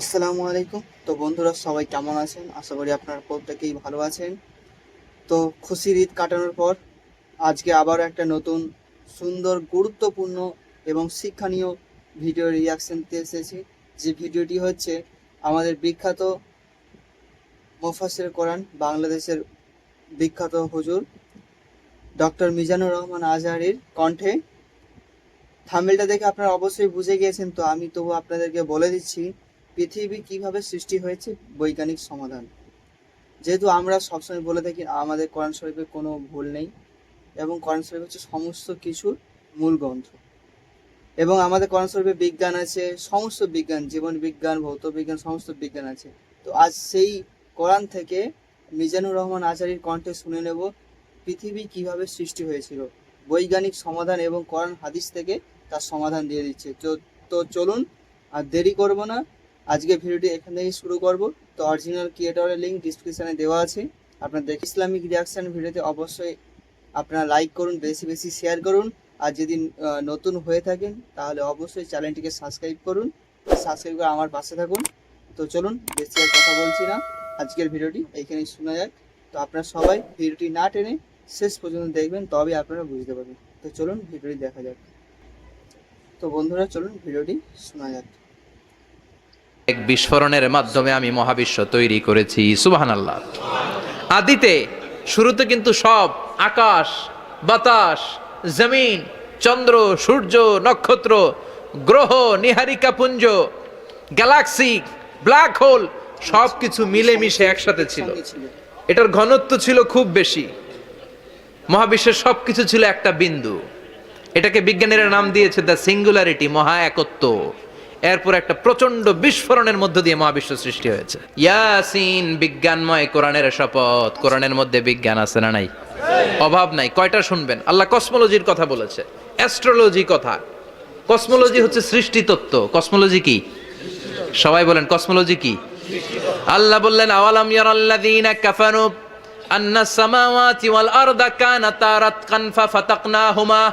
আসসালামু আলাইকুম। তো বন্ধুরা, সবাই কেমন আছেন? আশা করি আপনারা প্রত্যেকেই ভালো আছেন। তো খুশির ঈদ কাটানোর পর আজকে আবার একটা নতুন, সুন্দর, গুরুত্বপূর্ণ এবং শিক্ষণীয় ভিডিও রিয়াকশন দিতে এসেছি। যে ভিডিওটি হচ্ছে আমাদের বিখ্যাত মোফাসের কোরআন, বাংলাদেশের বিখ্যাত হুজুর ডক্টর মিজানুর রহমান আজহারির কণ্ঠে। থামেলটা দেখে আপনারা অবশ্যই বুঝে গিয়েছেন, তো আমি তবু আপনাদেরকে বলে দিচ্ছি পৃথিবী কীভাবে সৃষ্টি হয়েছে? বৈজ্ঞানিক সমাধান। যেহেতু আমরা সবসময় বলে থাকি, আমাদের কোরআন শরীফে কোনো ভুল নেই এবং কোরআন শরীফ হচ্ছে সমস্ত কিছুর মূল গ্রন্থ। এবং আমাদের কোরআন শরীফে বিজ্ঞান আছে, সমস্ত বিজ্ঞান, জীবন বিজ্ঞান, ভৌত বিজ্ঞান, সমস্ত বিজ্ঞান আছে। তো আজ সেই কোরআন থেকে মিজানুর রহমান আচার্যের কণ্ঠে শুনে নেব, পৃথিবী কীভাবে সৃষ্টি হয়েছিল। বৈজ্ঞানিক সমাধান এবং কোরআন হাদিস থেকে তার সমাধান দিয়ে দিচ্ছে। তো চলুন আর দেরি করব না। আজকে ভিডিওটি এখান থেকে শুরু করব। তো অরিজিনাল ক্রিয়েটরের লিঙ্ক ডিসক্রিপশানে দেওয়া আছে। আপনার দেখ ইসলামিক রিয়াকশন ভিডিওতে অবশ্যই আপনারা লাইক করুন, বেশি বেশি শেয়ার করুন। আর যদি নতুন হয়ে থাকেন, তাহলে অবশ্যই চ্যানেলটিকে সাবস্ক্রাইব করুন। সাবস্ক্রাইব করে আমার পাশে থাকুন। তো চলুন, বেশি আর কথা বলছি না। আজকের ভিডিওটি এইখানেই শোনা যাক। তো আপনারা সবাই ভিডিওটি না টেনে শেষ পর্যন্ত দেখবেন, তবেই আপনারা বুঝতে পারবেন। তো চলুন, ভিডিওটি দেখা যাক। তো বন্ধুরা, চলুন, ভিডিওটি শোনা যাক। এক বিস্ফোরণের মাধ্যমে আমি মহাবিশ্ব তৈরি করেছি সুবাহান আল্লাহ আদিতে শুরুতে কিন্তু সব আকাশ, বাতাস, জমিন, চন্দ্র, সূর্য, নক্ষত্র, গ্রহ, নিহারিকা, পুঞ্জ, গ্যালাক্সি, ব্ল্যাক হোল সব কিছু মিলেমিশে একসাথে ছিল। এটার ঘনত্ব ছিল খুব বেশি। মহাবিশ্বের সব কিছু ছিল একটা বিন্দু। এটাকে বিজ্ঞানীরা নাম দিয়েছে দ্য সিঙ্গুলারিটি মহা একত্ব এরপর একটা প্রচণ্ড বিস্ফোরণের মধ্য দিয়ে মহাবিশ্ব সৃষ্টি হয়েছে। ইয়াসিন, বিজ্ঞানময় কোরআনের শপথ। কোরআনের মধ্যে বিজ্ঞান আছে না নাই? অভাব নাই। কয়টা শুনবেন? আল্লাহ কসমোলজির কথা বলেছে। অ্যাস্ট্রোলজি কথা। কসমোলজি হচ্ছে সৃষ্টি তত্ত্ব। কসমোলজি কি? সবাই বলেন, কসমোলজি কি? আল্লাহ বললেন, আওয়ালাম ইয়ারাল্লাযীনা কাফারু আন্না সামাওয়াতি ওয়াল আরদা কানাতা রাতকান ফাতাকনাহুমা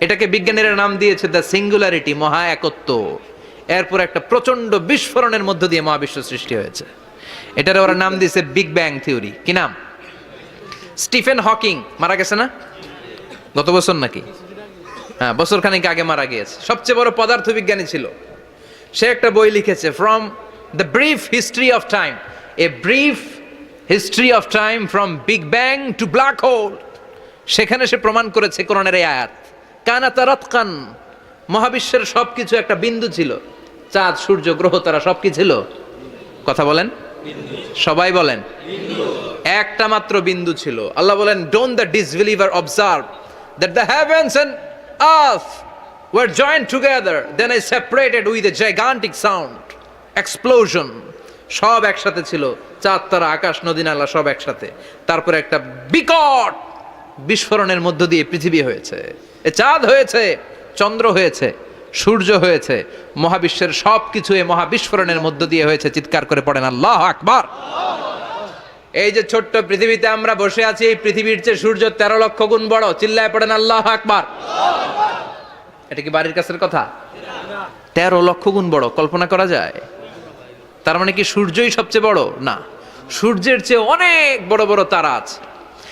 এটাকে বিজ্ঞানীরা নাম দিয়েছে দ্য সিঙ্গুলারিটি, মহা একত্ব। এরপর একটা প্রচণ্ড বিস্ফোরণের মধ্য দিয়ে মহাবিশ্ব সৃষ্টি হয়েছে। এটার ওরা নাম দিয়েছে বিগ ব্যাং থিওরি। কি নাম? Stephen Hawking. মারা গেছে না? গত বছর নাকি? হ্যাঁ বছর খানিক আগে মারা গিয়েছে। সবচেয়ে বড় পদার্থবিজ্ঞানী ছিল। সে একটা বই লিখেছে from the brief history of time a brief history of time from big bang to black hole সেখানে সে প্রমাণ করেছে কোরআনের এই আয়াত। কানা তারাত কান মহাবিশ্বের সব কিছু একটা বিন্দু ছিল। চাঁদ, সূর্য, গ্রহ, তারা সব কি ছিল। কথা বলেন? সবাই বলেন। একটা মাত্র বিন্দু ছিল। আল্লাহ বলেন don't the disbeliever observe that the heavens and earth were joint together then I separated with a gigantic sound explosion সব একসাথে ছিল। চাঁদ, তারা, আকাশ, নদী, নালা, সব একসাথে। তারপরে একটা বিকট বিস্ফোরণের মধ্য দিয়ে পৃথিবী হয়েছে। এ চাঁদ হয়েছে, চন্দ্র হয়েছে, সূর্য হয়েছে, মহাবিশ্বের সব কিছু এ মহাবিস্ফোরণের মধ্য দিয়ে হয়েছে, চিৎকার করে পড়েন আল্লাহ আকবার। এই যে ছোট্ট পৃথিবীতে আমরা বসে আছি, এই পৃথিবীর চেয়ে সূর্য তেরো লক্ষ গুণ বড়, চিল্লায় পড়েন আল্লাহ আকবার। এটা কি বাড়ির কাছের কথা? তেরো লক্ষ গুণ বড়, কল্পনা করা যায়? তার মানে কি সূর্যই সবচেয়ে বড়? না। সূর্যের চেয়ে অনেক বড় বড় তারা আছে।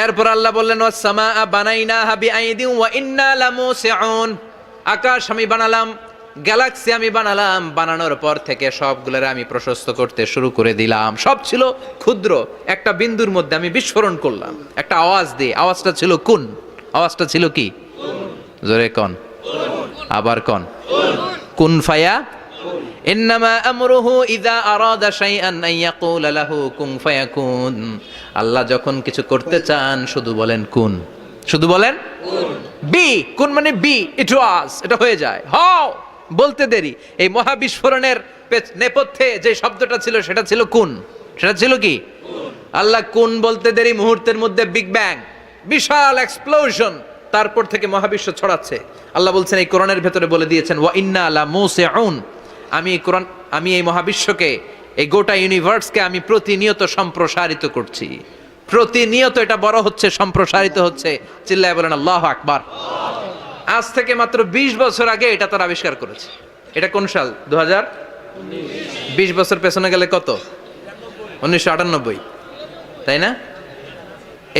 এরপর আল্লাহ বললেন ও সামা বানাইনা হাবি আইদিন ওয়া ইন্না লামুসিউন। আকাশ আমি বানালাম, গ্যালাক্সি আমি বানালাম, বানানোর পর থেকে সবগুলোর আমি প্রশস্ত করতে শুরু করে দিলাম। সব ছিল ক্ষুদ্র, একটা বিন্দুর মধ্যে আমি বিস্ফোরণ করলাম। একটা আওয়াজ দিয়ে, আওয়াজটা ছিল কুন? আওয়াজটা ছিল কি? জোরে কন। আবার কন। কুন ফায়া? ইন্নামা আমরুহু ইদা আরাদা শাইআন আন ইয়াকুলা লাহু কুন ফায়াকুন। আল্লাহ যখন কিছু করতে চান শুধু বলেন কুন। শুধু বলেন বি কুন মানে বি ইট ওয়াজ এটা হয়ে যায়। হাও বলতে দেরি। এই মহাবিস্ফোরণের নেপথ্যে যে শব্দটা ছিল সেটা ছিল কুন। সেটা ছিল কি? আল্লাহ কুন বলতে দেরি মুহূর্তের মধ্যে বিগ ব্যাং বিশাল এক্সপ্লোশন তারপর থেকে মহাবিশ্ব ছড়াচ্ছে। আল্লাহ বলছেন এই কোরআনের ভেতরে বলে দিয়েছেন ওয়া ইন্না আলা মুসিউন। আমি কোরআন, আমি এই মহাবিশ্বকে, এই গোটা ইউনিভার্সকে আমি প্রতিনিয়ত সম্প্রসারিত করছি। প্রতিনিয়ত এটা বড় হচ্ছে, সম্প্রসারিত হচ্ছে। চিল্লায় বলেন, আল্লাহ আকবার। আজ থেকে মাত্র ২০ বছর আগে এটা তারা আবিষ্কার করেছে। এটা কোন সাল? দু হাজার বিশ বছর পেছনে গেলে কত? উনিশশো আটানব্বই। তাই না?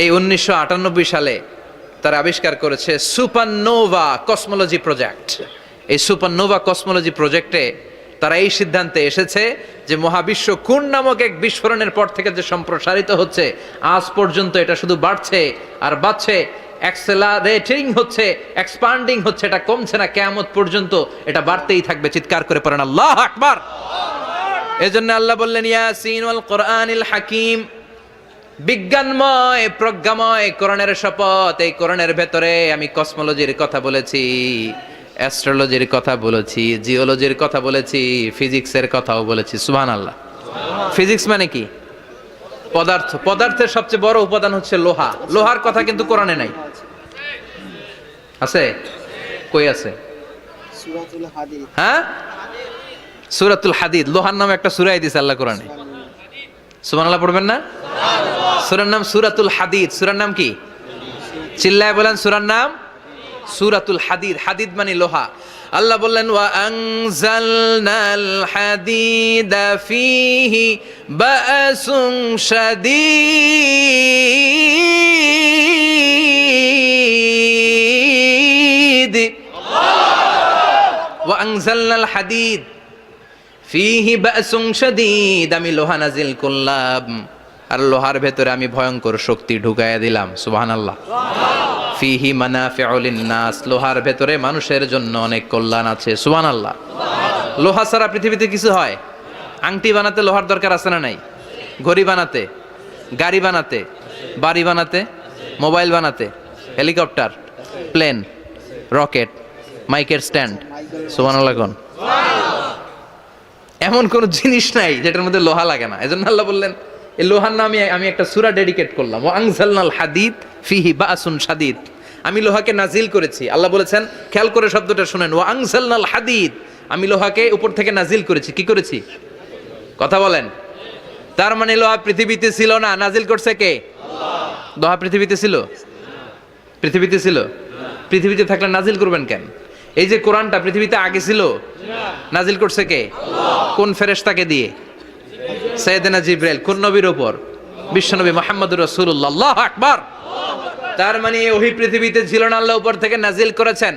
এই উনিশশো আটানব্বই সালে তারা আবিষ্কার করেছে সুপারনোভা কসমোলজি প্রজেক্ট। এই সুপারনোভা কসমোলজি প্রজেক্টে তারা এই সিদ্ধান্তে এসেছে যে মহাবিশ্ব কোন নামক এক বিস্ফোরণের পর থেকে যে সম্প্রসারিত হচ্ছে, আজ পর্যন্ত এটা শুধু বাড়ছে আর বাড়ছে অ্যাক্সেলারেটিং হচ্ছে এক্সপান্ডিং হচ্ছে, এটা কমছে না, কেয়ামত পর্যন্ত এটা বাড়তেই থাকবে, চিৎকার করে পড়েন, আল্লাহ আকবার। এজন্য আল্লাহ বললেন, ইয়াসিন ওয়াল হাকিম, বিজ্ঞানময়, প্রজ্ঞাময় কোরআনের শপথ, এই কোরআনের ভেতরে আমি কসমোলজির কথা বলেছি। অ্যাস্ট্রোলজির কথা বলেছি জিওলজির কথা বলেছি ফিজিক্সের কথাও বলেছি সুবহান আল্লাহ ফিজিক্স মানে কি? পদার্থ। পদার্থের সবচেয়ে বড় উপাদান হচ্ছে লোহা। লোহার কথা কিন্তু কোরআনে নাই। আছে? কই আছে? হ্যাঁ? সুরাতুল হাদিদ। লোহার নামে একটা সুরাই দিছে আল্লাহ কোরআনে। সুবহানাল্লাহ পড়বেন না? সূরার নাম সুরাতুল হাদিদ। সূরার নাম কি? চিল্লায় বলেন সুরার নাম। সুরাতুল হাদিদ। হাদিদ মানে লোহা। আল্লাহ বললেন, ওয়া আনজালনাল হাদিদা ফীহি বাসুন শাদীদ। ওয়া আনজালনাল হাদিদ ফিহি বাসুং শাদীদ। আমি লোহা নাজিল করলাম। আর লোহার ভেতরে আমি ভয়ঙ্কর শক্তি ঢুকাইয়া দিলাম, সুবহানাল্লাহ। ফিহি মানাফিউল নাস লোহার ভেতরে মানুষের জন্য অনেক কল্যাণ আছে, সুবহানাল্লাহ। লোহা ছাড়া পৃথিবীতে কিছু হয়? আংটি বানাতে লোহার দরকার আছে না নাই? ঘড়ি বানাতে, গাড়ি বানাতে, বাড়ি বানাতে, মোবাইল বানাতে, হেলিকপ্টার, প্লেন, রকেট, মাইকের স্ট্যান্ড, সুবহানাল্লাহ কোন? এমন কোন জিনিস নাই যেটার মধ্যে লোহা লাগে না, এজন্য আল্লাহ বললেন এই লোহার নামে আমি একটা সূরা ডেডিকেট করলাম। ও আনজালনাল হাদিদ ফিহি বাসুন সাদিদ আমি লোহাকে নাজিল করেছি। আল্লাহ বলেছেন, খেয়াল করে শব্দটা শুনেন। ও আনজালনাল হাদিদ। আমি লোহাকে উপর থেকে নাজিল করেছি। কি করেছি? কথা বলেন। তার মানে লোহা পৃথিবীতে ছিল না। নাজিল করছে কে? লোহা পৃথিবীতে ছিল? পৃথিবীতে ছিল? পৃথিবীতে থাকলে নাজিল করবেন কেন? এই যে কোরআনটা পৃথিবীতে আগে ছিল, নাজিল করছে কে? কোন ফেরেশতাকে দিয়ে? সৈয়দনা জিব্রাইল, কোন নবীর ওপর? বিশ্বনবী মোহাম্মদুর রাসূলুল্লাহ, আল্লাহু আকবার। তার মানে ওহি পৃথিবীতে ছিল না, আল্লাহ উপর থেকে নাজিল করেছেন।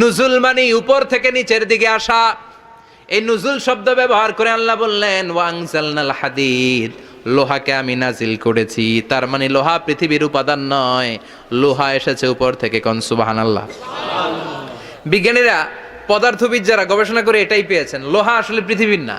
নুজুল মানে উপর থেকে নিচের দিকে আসা। এই নুজুল শব্দ ব্যবহার করে আল্লাহ বললেন ওয়াংসালনাল হাদিদ, লোহাকে আমি নাজিল করেছি। তার মানে লোহা পৃথিবীর উপাদান নয়, লোহা এসেছে উপর থেকে কন, সুবহানাল্লাহ। বিজ্ঞানীরা পদার্থবিদ যারা গবেষণা করে এটাই পেয়েছেন, লোহা আসলে পৃথিবীর না।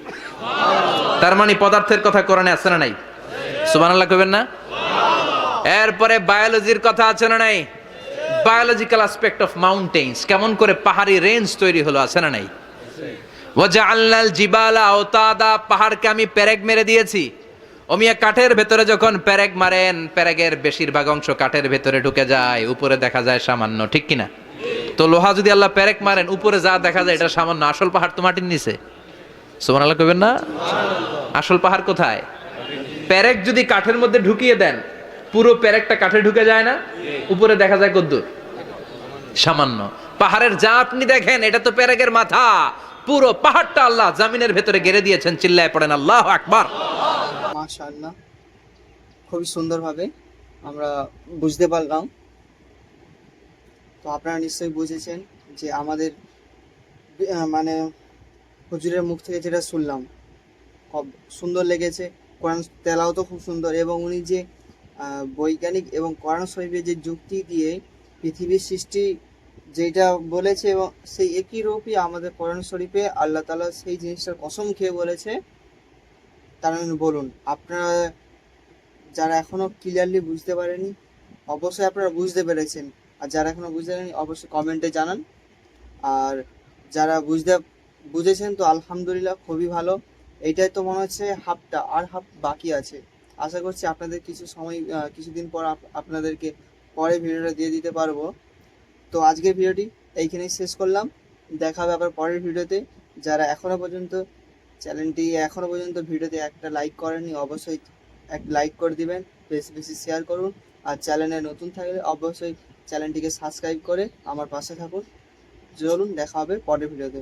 তার মানে পদার্থের কথা কোরআনে আছে না নাই? সুবহানাল্লাহ কইবেন না? এরপরে বায়োলজির কথা আছে না নাই? বায়োলজিক্যাল অ্যাসপেক্ট অফ মাউন্টেন্স কেমন করে পাহাড়ি রেঞ্জ তৈরি হলো, আছে না নাই? ওয়াজআলনাল জিবালা আওতাদা, পাহাড়কে আমি পেরেক মেরে দিয়েছি। অমিয়া কাঠের ভেতরে যখন পেরেক মারেন পেরেকের বেশিরভাগ অংশ কাঠের ভেতরে ঢুকে যায়, উপরে দেখা যায় সামান্য, ঠিক কিনা? তো লোহা যদি আল্লাহ পেরেক মারেন, উপরে যা দেখা যায়, এটা সামান্য। আসল পাহাড় তো মাটির নিচে। সুমান আল্লাহ কবেন না? আসল পাহাড় কোথায়? পেরেক যদি কাঠের মধ্যে ঢুকিয়ে দেন, পুরো পেরেকটা কাঠে ঢুকে যায় না? উপরে দেখা যায় কদ্দুর। সামান্য। পাহাড়ের যা আপনি দেখেন, এটা তো পেরেকের মাথা। পুরো পাহাড়টা আল্লাহ জামিনের ভেতরে গেড়ে দিয়েছেন, চিল্লায় পড়েন, আল্লাহ আকবার। মাশাআল্লাহ। খুবই সুন্দরভাবে আমরা বুঝতে পারলাম। তো আপনারা নিশ্চয়ই বুঝেছেন যে আমাদের মানে হুজুরের মুখ থেকে যেটা শুনলাম সুন্দর লেগেছে। কোরআন তেলাও তো খুব সুন্দর এবং উনি যে বৈজ্ঞানিক এবং কোরআন শরীফের যে যুক্তি দিয়ে পৃথিবীর সৃষ্টি যেটা বলেছে এবং সেই একই রূপই আমাদের কোরআন শরীফে আল্লাহ তালা সেই জিনিসটার কসম খেয়ে বলেছে, তার মানে বলুন, আপনারা যারা এখনও ক্লিয়ারলি বুঝতে পারেনি অবশ্যই আপনারা বুঝতে পেরেছেন। আর যারা এখনও বুঝতে পারেনি অবশ্যই কমেন্টে জানান। আর যারা বুঝতে বুঝেছেন তো? আলহামদুলিল্লাহ খুবই ভালো। এইটাই তো মনে হচ্ছে হাফটা, আর হাফ বাকি আছে। আশা করছি আপনাদের কিছু সময় কিছুদিন পর আপনাদেরকে পরে ভিডিওটা দিয়ে দিতে পারব। তো আজকের ভিডিওটি এইখানেই শেষ করলাম। দেখা হবে আবার পরের ভিডিওতে। যারা এখনও পর্যন্ত চ্যানেলটি, এখনও পর্যন্ত ভিডিওতে একটা লাইক করেননি, অবশ্যই এক লাইক করে দিবেন, বেশি বেশি শেয়ার করুন। আর চ্যানেলে নতুন থাকলে অবশ্যই চ্যানেলটিকে সাবস্ক্রাইব করে আমার পাশে থাকুন। চলুন, দেখা হবে পরের ভিডিওতে।